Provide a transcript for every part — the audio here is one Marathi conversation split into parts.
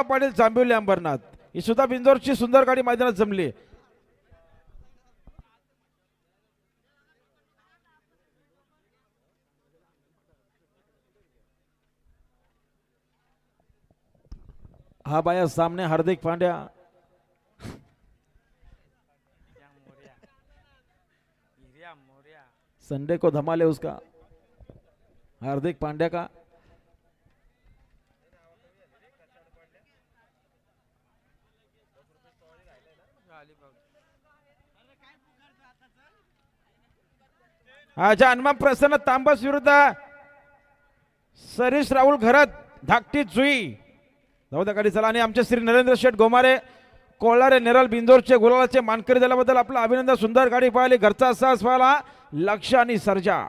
पाटील जांभिवली अंबरनाथ. ही सुद्धा बिंजोरची सुंदर गाडी मैदानात जमली. हा बाया सामने हार्दिक पांड्या. संडे को धमाले उसका. हार्दिक पांड्या का? अच्छा हनुमान प्रसन्न तांबस विरुद्ध सरीश राहुल घरात धाकटी जुई. जाऊ द्या गाडी चला. आणि आमचे श्री नरेंद्र शेठ गोमारे कोळारे नेरल बिंदोरचे गुलालाचे मानकरी झाल्याबद्दल आपलं अभिनंदन. सुंदर गाडी पाहिली घरचा सास पाहिला लक्ष आणि सर्जा.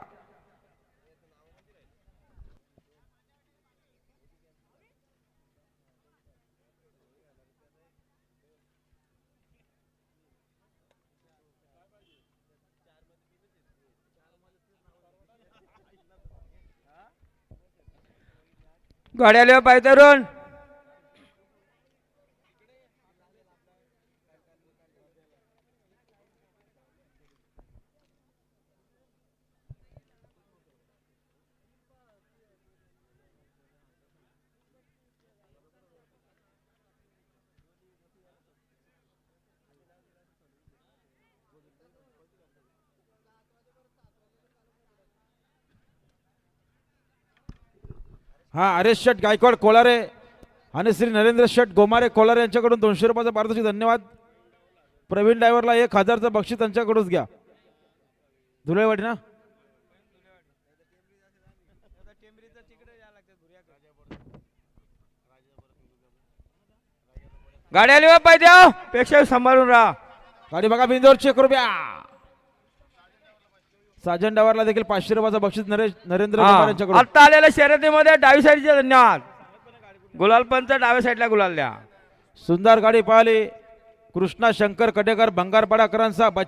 गाडी आली हा हरेश शेठ गायकवाड कोलारे. आणि श्री नरेंद्र शेठ गोमारे कोलारे यांच्याकडून दोनशे रुपयाचा पारितोषिक धन्यवाद. प्रवीण ड्रायव्हरला एक हजारचं बक्षीस त्यांच्याकडूनच घ्या. धुळेवाडी ना? गाडी आली द्या पेक्षा सांभाळून राहा. गाडी बघा बिंदोरची एक रुपया. साजन डावरला देखील पाचशे रुपयाचा बक्षीस नरेश नरेंद्र यांच्याकडून आत्ता आलेल्या शर्यतीमध्ये डावी साईडचे धन्यवाद. गुलाल पंच डाव्या साईडला गुलाल द्या. सुंदर गाडी पाहिली. कृष्णा शंकर कडेकर भंगारपाडाकरांचा